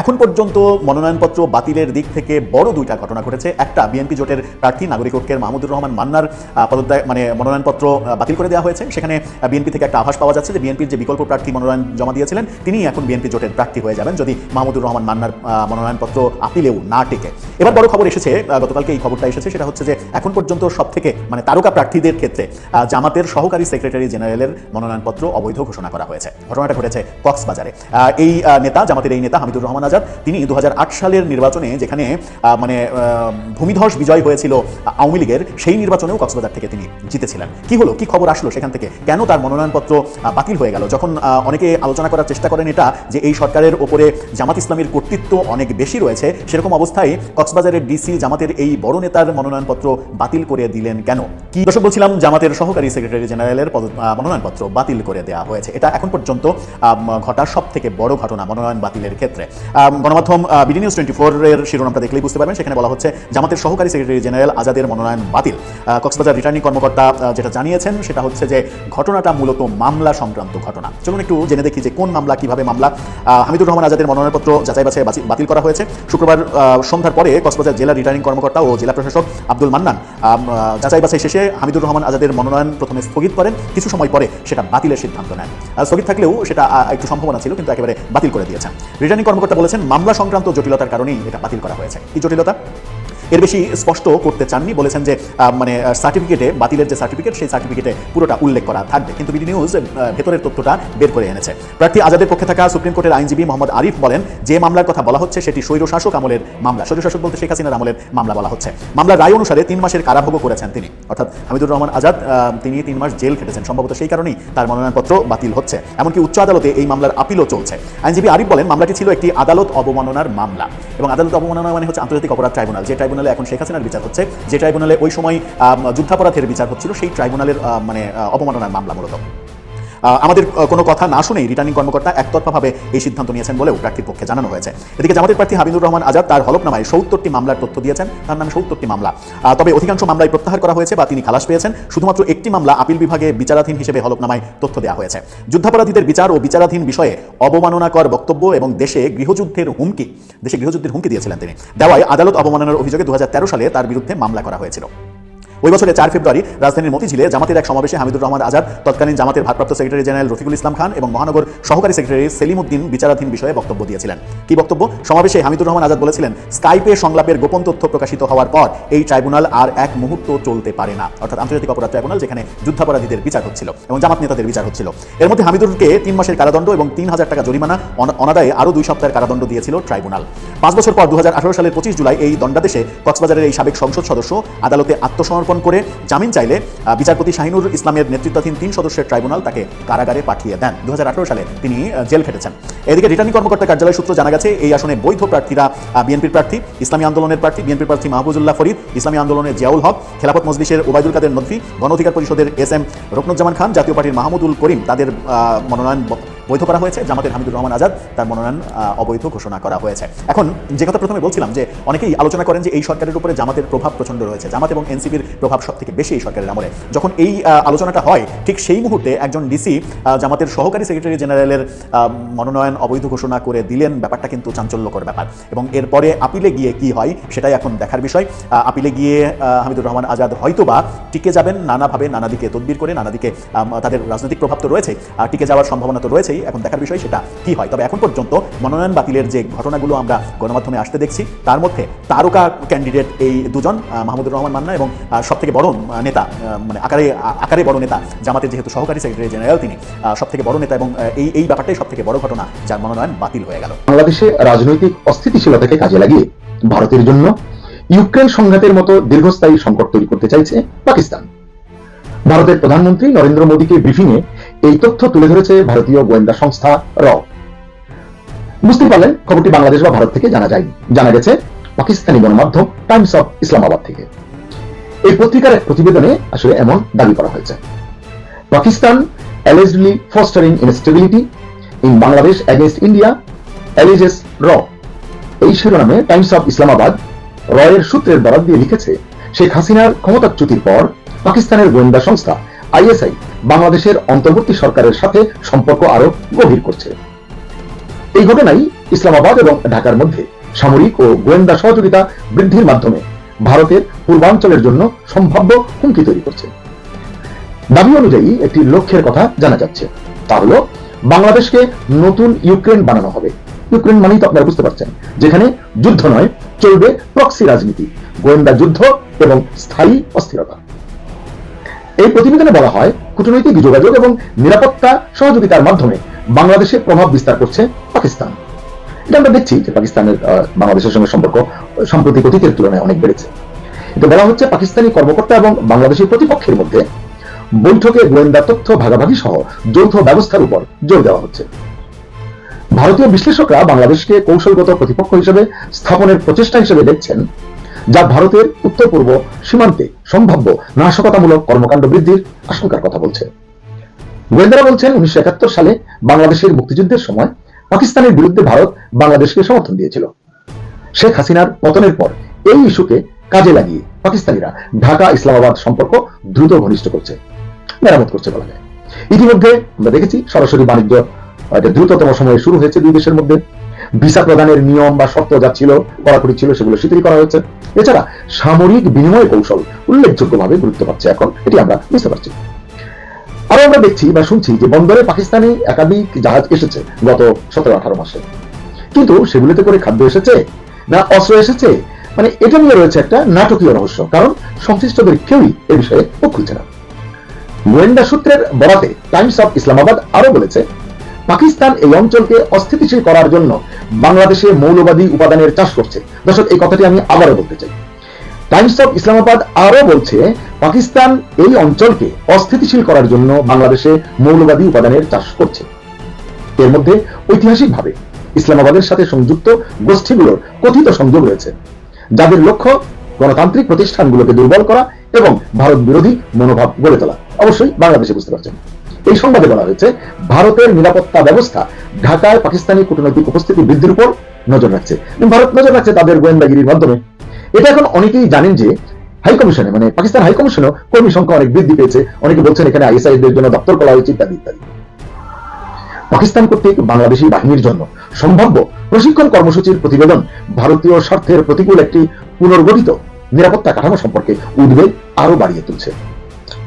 S4: এখন পর্যন্ত মনোনয়নপত্র বাতিলের দিক থেকে বড় দুইটা ঘটনা ঘটেছে। একটা, বিএনপি জোটের প্রার্থী নাগরিক ঐক্যের মাহমুদুর রহমান মান্নার পদত্যাগ মানে মনোনয়নপত্র বাতিল করে দেওয়া হয়েছে। সেখানে বিএনপি থেকে একটা আভাস পাওয়া যাচ্ছে যে বিএনপির যে বিকল্প প্রার্থী মনোনয়ন জমা দিয়েছিলেন তিনি এখন বিএনপি জোটের প্রার্থী হয়ে যাবেন যদি মাহমুদুর রহমান মান্নার মনোনয়নপত্র আপিলেও না টেকে। এবার বড় খবর এসেছে গতকালকে এই খবরটা এসেছে, সেটা হচ্ছে যে এখন পর্যন্ত সব থেকে মানে তারকা প্রার্থীদের ক্ষেত্রে জামাতের সহকারী সেক্রেটারি জেনারেলের মনোনয়নপত্র অবৈধ ঘোষণা করা হয়েছে। ঘটনাটা ঘটেছে কক্সবাজারে। এই নেতা, জামাতের এই নেতা হামিদুর রহমান আজাদ, তিনি দু হাজার আট সালের নির্বাচনে যেখানে মানে ভূমিধস বিজয় হয়েছিল আওয়ামী লীগের, সেই নির্বাচনেও কক্সবাজার থেকে তিনি জিতেছিলেন। কি হলো? কি খবর আসলো সেখান থেকে? কেন তার মনোনয়নপত্র বাতিল হয়ে গেল? যখন অনেকে আলোচনা করার চেষ্টা করেন এটা যে এই সরকারের ওপরে জামাত ইসলামের কর্তৃত্ব অনেক বেশি রয়েছে, সেরকম অবস্থায় কক্সবাজারের ডিসি জামাতের এই বড় নেতার মনোনয়নপত্র বাতিল করে দিলেন কেন? কি দর্শক বলছিলাম, জামাতের সহকারী সেক্রেটারি জেনারেলের মনোনয়নপত্র বাতিল করে দেওয়া হয়েছে। এটা এখন পর্যন্ত ঘটা সব থেকে বড় ঘটনা মনোনয়ন বাতিলের ক্ষেত্রে। গণমাধ্যম বিডি নিউজ টোয়েন্টি এর শিরোনামটা দেখলেই বুঝতে পারবেন, সেখানে বলা হচ্ছে জামাতের সহকারী সেক্রেটারি জেনারেল আজাদের মনোনয়ন বাতিল। কক্সবাজার রিটার্নিং কর্মকর্তা যেটা জানিয়েছেন, সেটা হচ্ছে যে ঘটনাটা মূলত মামলা সংক্রান্ত ঘটনা। চলুন একটু জেনে দেখি যে কোন মামলা, কীভাবে মামলা হামিদুর রহমান আজাদের মনোনয়নপত্র যাচাই বাছাই বাছি- বাতিল করা হয়েছে। শুক্রবার সন্ধ্যার পরে কক্সবাজার জেলা রিটার্নিং কর্মকর্তা ও জেলা প্রশাসক আব্দুল মান্নান যাচাই বাছাই শেষে হামিদুর রহমান আজাদের মনোনয়ন প্রথমে স্থগিত করেন। কিছু সময় পরে সেটা বাতিলের সিদ্ধান্ত নেন। স্থগিত থাকলেও সেটা একটু সম্ভাবনা ছিল, কিন্তু একেবারে বাতিল করে দিয়েছেন। রিটার্নিং কর্মকর্তা বলেছেন, মামলা সংক্রান্ত জটিলতার কারণেই এটা বাতিল করা হয়েছে। কি জটিলতা? এর বেশি স্পষ্ট করতে চাননি। বলেছেন যে মানে সার্টিফিকেটে বাতিলের যে সার্টিফিকেট সেই সার্টিফিকেটে পুরোটা উল্লেখ করা থাকবে। কিন্তু বিডি নিউজ ভেতরের তথ্যটা বের করে এনেছে। প্রার্থী আজাদের পক্ষে থাকা সুপ্রিম কোর্টের আইনজীবী মোহাম্মদ আরিফ বলেন, যে মামলার কথা বলা হচ্ছে, সেটি স্বৈরশাসক আমলের মামলা। স্বৈরশাসক বলতে শেখ হাসিনার আমলের মামলা বলা হচ্ছে। মামলার রায় অনুসারে তিন মাসের কারাভোগও করেছেন তিনি। অর্থাৎ হামিদুর রহমান আজাদ তিনি তিন মাস জেল খেটেছেন। সম্ভবত সেই কারণেই তার মনোনয়নপত্র বাতিল হচ্ছে। এমনকি উচ্চ আদালতে এই মামলার আপিলও চলছে। আইনজীবী আরিফ বলেন, মামলাটি ছিল একটি আদালত অবমাননার মামলা। এবং আদালত অবমাননা মানে হচ্ছে আন্তর্জাতিক অপরাধ ট্রাইব্যুনাল। যে ট্রাইব্যুনালে এখন শেখ হাসিনার বিচার হচ্ছে, যে ট্রাইব্যুনালে ওই সময় যুদ্ধাপরাধের বিচার হচ্ছিল, সেই ট্রাইব্যুনালের মানে অপমাননার মামলা মূলত। আমাদের কোনো কথা না শুনেই রিটার্নিং কর্মকর্তা একতরফাভাবে এই সিদ্ধান্ত নিয়েছেন বলেও প্রার্থীর পক্ষে জানানো হয়েছে। এদিকে জামাতের প্রার্থী হাবিবুর রহমান আজাদ তার হলফনামায় সত্তরটি মামলার তথ্য দিয়েছেন। তার নামে সত্তরটি মামলা। তবে অধিকাংশ মামলায় প্রত্যাহার করা হয়েছে বা তিনি খালাস পেয়েছেন। শুধুমাত্র একটি মামলা আপিল বিভাগে বিচারাধীন হিসেবে হলফনামায় তথ্য দেওয়া হয়েছে। যুদ্ধাপরাধীদের বিচার ও বিচারাধীন বিষয়ে অবমাননাকর বক্তব্য এবং দেশে গৃহযুদ্ধের হুমকি, দেশে গৃহযুদ্ধের হুমকি দিয়েছিলেন তিনি। দেওয়ায় আদালত অবমাননার অভিযোগে দু হাজার তেরো সালে তার বিরুদ্ধে মামলা করা হয়েছিল। ওই বছরের চার ফেব্রুয়ারি রাজধানীর মতিঝিলে জামাতের এক সমাবেশে হামিদুর রহমান আজাদ, তৎকালীন জামাতের ভারপ্রাপ্ত সেক্রেটারি জেনারেল রফিকুল ইসলাম খান এবং মহানগর সহকারী সেক্রেটারি সেলিম উদ্দিন বিচারাধীন বিষয়ে বক্তব্য দিয়েছিলেন। কি বক্তব্য? সমাবেশে হামিদুর রহমান আজাদ বলেছিলেন, স্কাইপে সংলাপের গোপন তথ্য প্রকাশিত হওয়ার পর এই ট্রাইব্যুনাল আর এক মুহূর্ত চলতে পারে না। অর্থাৎ আন্তর্জাতিক অপরাধ ট্রাইব্যুনাল যেখানে যুদ্ধাপরাধীদের বিচার হচ্ছিল এবং জামাত নেতাদের বিচার হচ্ছিল। এর মধ্যে হামিদুরকে তিন মাসের কারাদণ্ড এবং তিন হাজার টাকা জরিমানা, অন- অনাদায়ে আরও দুই সপ্তাহের কারাদণ্ড দিয়েছিল ট্রাইব্যুনাল। পাঁচ বছর পর দু হাজার আঠারো সালের পঁচিশ জুলাই এই দণ্ডাদেশে কক্সবাজারের এই সাবেক সংসদ সদস্য আদালতে আত্মসমর্পণ করে জামিন চাইলে বিচারপতি শাহিনুর ইসলামের নেতৃত্বাধীন তিন সদস্যের ট্রাইব্যুনাল তাকে কারাগারে পাঠিয়ে দেন। দু হাজার আঠারো সালে তিনি জেল খেটেছেন। এদিকে রিটার্নিং কর্মকর্তা কার্যালয় সূত্র জানা গেছে, এই আসনে বৈধ প্রার্থীরা বিএনপির প্রার্থী, ইসলামী আন্দোলনের প্রার্থী, বিএনপির প্রার্থী মাহবুজুল্লাহ ফরিদ, ইসলামী আন্দোলনের জিয়াউল হক, খেলাফত মজলিসের ওবায়দুল কাদের নদভি, গণ অধিকার পরিষদের এস এম রকনুজ্জামান খান, জাতীয় পার্টির মাহমুদুল করিম, তাদের মনোনয়ন বৈধ করা হয়েছে, জামাতের হামিদুর রহমান আজাদ তার মনোনয়ন অবৈধ ঘোষণা করা হয়েছে। এখন যে কথা প্রথমে বলছিলাম যে অনেকেই আলোচনা করেন যে এই সরকারের উপরে জামাতের প্রভাব প্রচণ্ড রয়েছে। জামাত এবং এনসিপির প্রভাব সব থেকে বেশি এই সরকারের আমলে। যখন এই আলোচনাটা হয়, ঠিক সেই মুহূর্তে একজন ডিসি জামাতের সহকারী সেক্রেটারি জেনারেলের মনোনয়ন অবৈধ ঘোষণা করে দিলেন, ব্যাপারটা কিন্তু চাঞ্চল্যকর ব্যাপার। এবং এরপরে আপিলে গিয়ে কি হয় সেটাই এখন দেখার বিষয়। আপিলে গিয়ে হামিদুর রহমান আজাদ হয়তোবা টিকে যাবেন, নানাভাবে নানা দিকে তদবির করে, নানা দিকে তাদের রাজনৈতিক প্রভাব তো রয়েছে আর টিকে যাওয়ার সম্ভাবনা তো রয়েছেই। এখন দেখার বিষয় সেটা কি হয়? তবে এখন পর্যন্ত মনোনয়ন বাতিলের যে ঘটনাগুলো আমরা গণমাধ্যমে আসতে দেখছি, তার মধ্যে তারকা ক্যান্ডিডেট এই দুজন মাহমুদুর রহমান মান্না এবং সব থেকে বড় নেতা মানে আকারে আকারে বড় নেতা জামাতের যেহেতু সহকারী সেক্রেটারি জেনারেল তিনি সব থেকে বড় নেতা এবং এই এই ব্যাপারটাই সব থেকে বড় ঘটনা যার মনোনয়ন বাতিল হয়ে গেল।
S12: বাংলাদেশে রাজনৈতিক অস্থিতিশীলতাকে কাজে লাগিয়ে ভারতের জন্য ইউক্রেন সংঘাতের মতো দীর্ঘস্থায়ী সংকট তৈরি করতে চাইছে পাকিস্তান। ভারতের প্রধানমন্ত্রী নরেন্দ্র মোদীকে ব্রিফিংয়ে এই তথ্য তুলে ধরেছে ভারতীয় গোয়েন্দা সংস্থা র বুঝতে পারলেন, খবরটি বাংলাদেশ বা ভারত থেকে জানা যায়, জানা গেছে পাকিস্তানি গণমাধ্যম টাইমস অফ ইসলামাবাদ থেকে। এই পত্রিকার এক প্রতিবেদনে আসলে এমন দাবি করা হয়েছে। Pakistan allegedly fostering instability in Bangladesh against India, alleges র এই শিরোনামে টাইমস অফ ইসলামাবাদ রয়ের সূত্রের বরাদ দিয়ে লিখেছে, শেখ হাসিনার ক্ষমতাচ্যুতির পর পাকিস্তানের গোয়েন্দা সংস্থা আইএসআই বাংলাদেশের অন্তর্বর্তী সরকারের সাথে সম্পর্ক আরও গভীর করছে। এই ঘটনাই ইসলামাবাদ এবং ঢাকার মধ্যে সামরিক ও গোয়েন্দা সহযোগিতা বৃদ্ধির মাধ্যমে ভারতের পূর্বাঞ্চলের জন্য সম্ভাব্য হুমকি তৈরি করছে। দাবি অনুযায়ী একটি লক্ষ্যের কথা জানা যাচ্ছে। তা হলো, বাংলাদেশকে নতুন ইউক্রেন বানানো হবে। ইউক্রেন মানেই তো আপনারা বুঝতে পারছেন, যেখানে যুদ্ধ নয়, চলবে প্রক্সি রাজনীতি, গোয়েন্দা যুদ্ধ এবং স্থায়ী অস্থিরতা। এই প্রতিবেদনে বলা হয়, কূটনৈতিক যোগাযোগ এবং নিরাপত্তা সহযোগিতার মাধ্যমে বাংলাদেশে প্রভাব বিস্তার করছে পাকিস্তান। এটা আমরা দেখছি যে পাকিস্তানের বাংলাদেশের সঙ্গে সম্পর্ক, সাম্প্রতিক অতীতের তুলনায় অনেক বেড়েছে। এটা বলা হচ্ছে, পাকিস্তানি কর্মকর্তা এবং বাংলাদেশের প্রতিপক্ষের মধ্যে বৈঠকে গোয়েন্দা তথ্য ভাগাভাগি সহ যৌথ ব্যবস্থার উপর জোর দেওয়া হচ্ছে। ভারতীয় বিশ্লেষকরা বাংলাদেশকে কৌশলগত প্রতিপক্ষ হিসেবে স্থাপনের প্রচেষ্টা হিসেবে দেখছেন যা ভারতের উত্তর পূর্ব সীমান্তে সম্ভাব্য নাশকতামূলক কর্মকাণ্ড বৃদ্ধির আশঙ্কার কথা বলছে। গোয়েন্দারা বলছেন উনিশশো একাত্তর সালে বাংলাদেশের মুক্তিযুদ্ধের সময় পাকিস্তানের বিরুদ্ধে ভারত বাংলাদেশকে সমর্থন দিয়েছিল। শেখ হাসিনার পতনের পর এই ইস্যুকে কাজে লাগিয়ে পাকিস্তানিরা ঢাকা ইসলামাবাদ সম্পর্ক দ্রুত ঘনিষ্ঠ করছে, মেরামত করছে বলা যায়। ইতিমধ্যে আমরা দেখেছি সরাসরি বাণিজ্য দ্রুততম সময়ে শুরু হয়েছে দুই দেশের মধ্যে ভিসা প্রদানের নিয়ম বা শর্ত যা ছিল, কড়াকড়ি ছিল, সেগুলো শিথিল করা হয়েছে। এছাড়া সামরিক বিনিময় কৌশল উল্লেখযোগ্যভাবে গুরুত্ব পাচ্ছে এখন, এটি আমরা বুঝতে পারছি। আরও আমরা দেখছি বা শুনছি যে বন্দরে পাকিস্তানি একাধিক জাহাজ এসেছে গত সতেরো আঠারো মাসে। কিন্তু সেগুলিতে করে খাদ্য এসেছে? না অস্ত্র এসেছে? মানে এটা নিয়ে রয়েছে একটা নাটকীয় রহস্য, কারণ সংশ্লিষ্টদের কেউই এ বিষয়ে খুলছে না। গোয়েন্দা সূত্রের বরাতে টাইমস অফ ইসলামাবাদ আরও বলেছে পাকিস্তান এই অঞ্চলকে অস্থিতিশীল করার জন্য বাংলাদেশে মৌলবাদী উপাদানের চাষ করছে। দর্শক, এই কথাটি আমি আবারও বলতে চাই। টাইমস অফ ইসলামাবাদ আরও বলছে, পাকিস্তান এই অঞ্চলকে অস্থিতিশীল করার জন্য বাংলাদেশে মৌলবাদী উপাদানের চাষ করছে। এর মধ্যে ঐতিহাসিকভাবে ইসলামাবাদের সাথে সংযুক্ত গোষ্ঠীগুলোর কথিত সংযোগ রয়েছে, যাদের লক্ষ্য গণতান্ত্রিক প্রতিষ্ঠানগুলোকে দুর্বল করা এবং ভারত বিরোধী মনোভাব গড়ে তোলা। অবশ্যই বাংলাদেশে বুঝতে পারছেন। এই সংবাদে বলা হয়েছে, ভারতের নিরাপত্তা ব্যবস্থা ঢাকায় পাকিস্তানি কূটনৈতিক উপস্থিতি বৃদ্ধির উপর নজর রাখছে। ভারত নজর রাখছে তাদের গোয়েন্দাগিরির মাধ্যমে। এটা এখন অনেকেই জানেন যে, হাই কমিশনে মানে পাকিস্তান হাই কমিশনেও কর্মী সংখ্যা অনেক বৃদ্ধি পেয়েছে। অনেকে বলছেন এখানে আইএসআই দের জন্য দপ্তর খোলা হয়েছে, ইত্যাদি ইত্যাদি। পাকিস্তান কর্তৃক বাংলাদেশি বাহিনীর জন্য সম্ভাব্য প্রশিক্ষণ কর্মসূচির প্রতিবেদন ভারতীয় স্বার্থের প্রতিকূল একটি পুনর্গঠিত নিরাপত্তা কাঠামো সম্পর্কে উদ্বেগ আরও বাড়িয়ে তুলছে।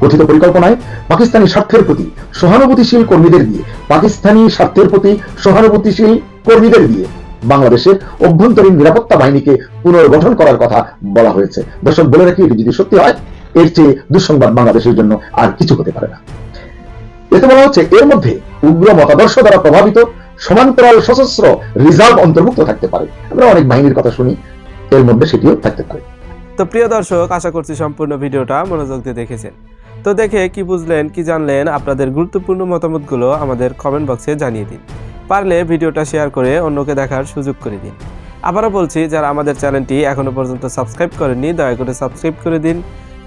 S12: কথিত পরিকল্পনায় পাকিস্তানি স্বার্থের প্রতি সহানুভূতিশীল কর্মীদের দিয়ে, পাকিস্তানি স্বার্থের প্রতি সহানুভূতিশীল কর্মীদের দিয়ে বাংলাদেশের অভ্যন্তরীণ নিরাপত্তা বাহিনীকে পুনর্গঠন করার কথা বলা হয়েছে। দর্শক, বলে রাখি, এটি যদি সত্যি হয়, এর চেয়ে দুঃসংবাদ বাংলাদেশের জন্য আর কিছু হতে পারে না। এতে বলা হচ্ছে, এর মধ্যে উগ্র মতাদর্শ দ্বারা প্রভাবিত সমান্তরাল সশস্ত্র রিজার্ভ অন্তর্ভুক্ত থাকতে পারে। আমরা অনেক বাহিনীর কথা শুনি, এর মধ্যে সেটিও থাকতে পারে।
S10: তো প্রিয় দর্শক, আশা করছি সম্পূর্ণ ভিডিওটা মনোযোগ দিয়ে দেখেছেন। তো দেখে কি বুঝলেন, কি জানলেন, আপনাদের গুরুত্বপূর্ণ মতামতগুলো আমাদের কমেন্ট বক্সে জানিয়ে দিন। পারলে ভিডিওটা শেয়ার করে অন্যকে দেখার সুযোগ করে দিন। আবারও বলছি, যারা আমাদের চ্যানেলটি এখনও পর্যন্ত সাবস্ক্রাইব করেননি, দয়া করে সাবস্ক্রাইব করে দিন।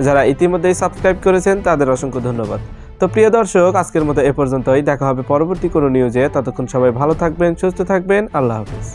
S10: যারা ইতিমধ্যেই সাবস্ক্রাইব করেছেন, তাদের অসংখ্য ধন্যবাদ। তো প্রিয় দর্শক, আজকের মতো এ পর্যন্তই। দেখা হবে পরবর্তী কোনো নিউজে ততক্ষণ সবাই ভালো থাকবেন, সুস্থ থাকবেন। আল্লাহ হাফিজ।